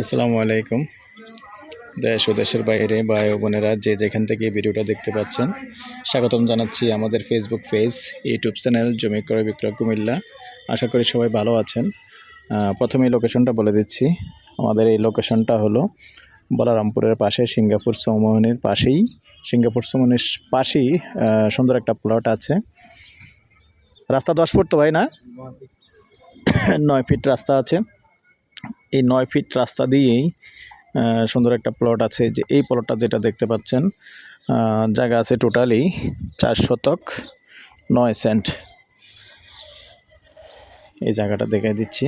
আসসালামু আলাইকুম। দেশ ও দেশের বাইরে ভাই ও বোনেরা যে যেখান থেকে ভিডিওটা দেখতে পাচ্ছেন স্বাগতম জানাচ্ছি আমাদের ফেসবুক পেজ ইউটিউব চ্যানেল জমি ক্রয় বিক্রয় কুমিল্লা। আশা করি সবাই ভালো আছেন। আহ, প্রথমেই লোকেশনটা বলে দিচ্ছি। আমাদের এই লোকেশনটা হলো বলারামপুরের পাশে সিঙ্গাপুর চৌমোহনীর পাশেই। সিঙ্গাপুর চৌমোহনীর পাশেই সুন্দর একটা প্লট আছে। রাস্তা দশ ফুট তো ভাই না? নয় ফিট রাস্তা আছে। এই নয় ফিট রাস্তা দিয়েই সুন্দর একটা প্লট আছে। যে এই প্লটটা যেটা দেখতে পাচ্ছেন জায়গা আছে টোটালি চার শতক নয় সেন্ট এই জায়গাটা দেখে দিচ্ছি।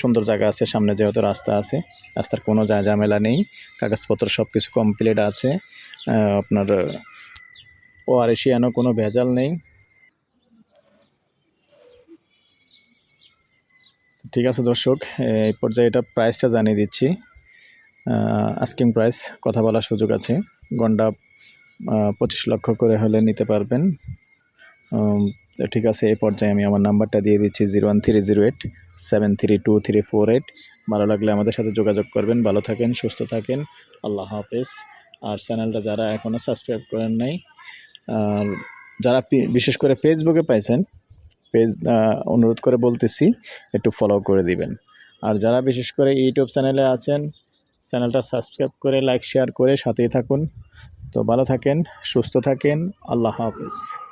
সুন্দর জায়গা আছে, সামনে যেহেতু রাস্তা আছে, রাস্তার কোনো যা ঝামেলা নেই। কাগজপত্র সব কিছু কমপ্লিট আছে আপনার ওআরএসিয়ানো কোনো ভেজাল নেই। ঠিক আছে, দর্শক। এই পর্যায়ে এটা প্রাইসটা জানিয়ে দিচ্ছি। আস্কিং প্রাইস কথা বলার সুযোগ আছে। গন্ডা পঁচিশ লক্ষ করে হলে নিতে পারবেন। ঠিক আছে, এই পর্যায়ে আমি আমার নাম্বারটা দিয়ে দিচ্ছি zero one three zero eight seven three two three four eight ভালো লাগলে আমাদের সাথে যোগাযোগ করবেন। ভালো থাকেন, সুস্থ থাকেন। আল্লাহ হাফেজ। আর চ্যানেলটা যারা এখনও সাবস্ক্রাইব করেন নাই, আর যারা বিশেষ করে ফেসবুকে পাইছেন পেজ অনুরোধ করে বলতেছি, একটু ফলো করে দিবেন। আর যারা বিশেষ করে ইউটিউব চ্যানেলে আছেন, চ্যানেলটা সাবস্ক্রাইব করে লাইক শেয়ার করে সাথেই থাকুন। তো ভালো থাকেন, সুস্থ থাকেন, আল্লাহ হাফিজ।